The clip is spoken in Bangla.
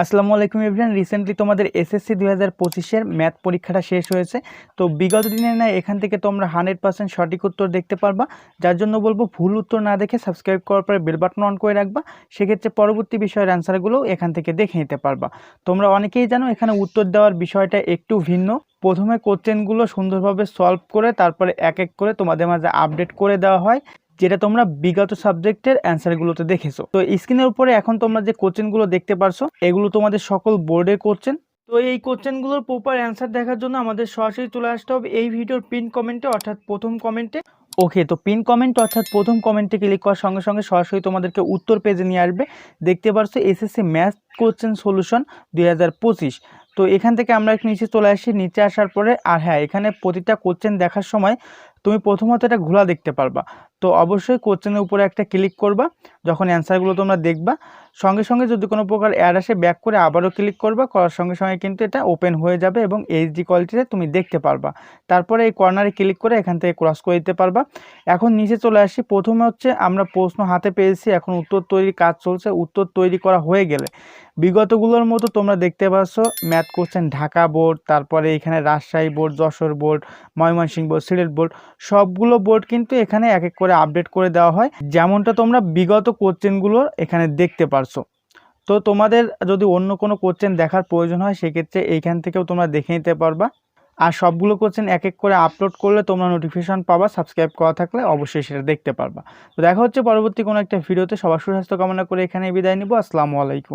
আসসালামু আলাইকুম এভরিয়ান রিসেন্টলি তোমাদের এসএসসি দুই হাজার পঁচিশের ম্যাথ পরীক্ষাটা শেষ হয়েছে। তো বিগত দিনের না এখান থেকে তোমরা হান্ড্রেড পার্সেন্ট সঠিক উত্তর দেখতে পারবা। যার জন্য বলব, ভুল উত্তর না দেখে সাবস্ক্রাইব করার পরে বেল বাটন অন করে রাখবা। সেক্ষেত্রে পরবর্তী বিষয়ের অ্যান্সারগুলো এখান থেকে দেখে নিতে পারবা। তোমরা অনেকেই জানো, এখানে উত্তর দেওয়ার বিষয়টা একটু ভিন্ন। প্রথমে কোশ্চেনগুলো সুন্দরভাবে সলভ করে, তারপরে এক এক করে তোমাদের মাঝে আপডেট করে দেওয়া হয়। যেটা তোমরা বিগত সাবজেক্টের অ্যান্সারগুলোতে দেখেছ। তো স্ক্রিনের উপরে এখন তোমরা যে কোশ্চেনগুলো দেখতে পারছ, এগুলো তোমাদের সকল বোর্ডের কোশ্চেন তো এই কোশ্চেনগুলোর প্রপার অ্যান্সার দেখার জন্য আমাদের সরাসরি চলে আসতে হবে এই ভিডিওর পিন কমেন্টে অর্থাৎ প্রথম কমেন্টে ওকে তো পিন কমেন্ট অর্থাৎ প্রথম কমেন্টে ক্লিক করার সঙ্গে সঙ্গে সরাসরি তোমাদেরকে উত্তর পেজে নিয়ে আসবে। দেখতে পারছ এসএসসি ম্যাথ কোশ্চেন সলিউশন দুই হাজার পঁচিশ। তো এখান থেকে আমরা একটু নিচে চলে আসি। নিচে আসার পরে, আর হ্যাঁ এখানে প্রতিটা কোশ্চেন দেখার সময় তুমি প্রথমত এটা ঘোলা দেখতে পারবা। তো অবশ্যই কোশ্চেনের উপরে একটা ক্লিক করবা, যখন অ্যান্সারগুলো তোমরা দেখবা। সঙ্গে সঙ্গে যদি কোনো প্রকার অ্যাড আসে ব্যাক করে আবারও ক্লিক করবা, করার সঙ্গে সঙ্গে কিন্তু এটা ওপেন হয়ে যাবে এবং এইচডি কোয়ালিটিতে তুমি দেখতে পারবা। তারপরে এই কর্নারে ক্লিক করে এখান থেকে ক্রস করে দিতে পারবা। এখন নিচে চলে আসি, প্রথমে হচ্ছে আমরা প্রশ্ন হাতে পেয়েছি, এখন উত্তর তৈরির কাজ চলছে, উত্তর তৈরি করা হয়ে গেলে। বিগতগুলোর মতো তোমরা দেখতে পাচ্ছ ম্যাথ কোশ্চেন ঢাকা বোর্ড তারপরে এখানে Rajshahi board Jessore board Mymensingh board Sylhet board সবগুলো বোর্ড কিন্তু এখানে এক এক করে আপডেট করে দেওয়া হয়। যেমনটা তোমরা বিগত কোশ্চেনগুলোর এখানে দেখতে পারছ। তো তোমাদের যদি অন্য কোনো কোশ্চেন দেখার প্রয়োজন হয়, সেক্ষেত্রে এইখান থেকেও তোমরা দেখে নিতে পারবা। আর সবগুলো কোশ্চেন এক এক করে আপলোড করলে তোমরা নোটিফিকেশন পাবা সাবস্ক্রাইব করা থাকলে অবশ্যই সেটা দেখতে পারবা। তো দেখা হচ্ছে পরবর্তী কোনো একটা ভিডিওতে সবার সুস্বাস্থ্য কামনা করে এখানে বিদায় নিব। আসসালামু আলাইকুম।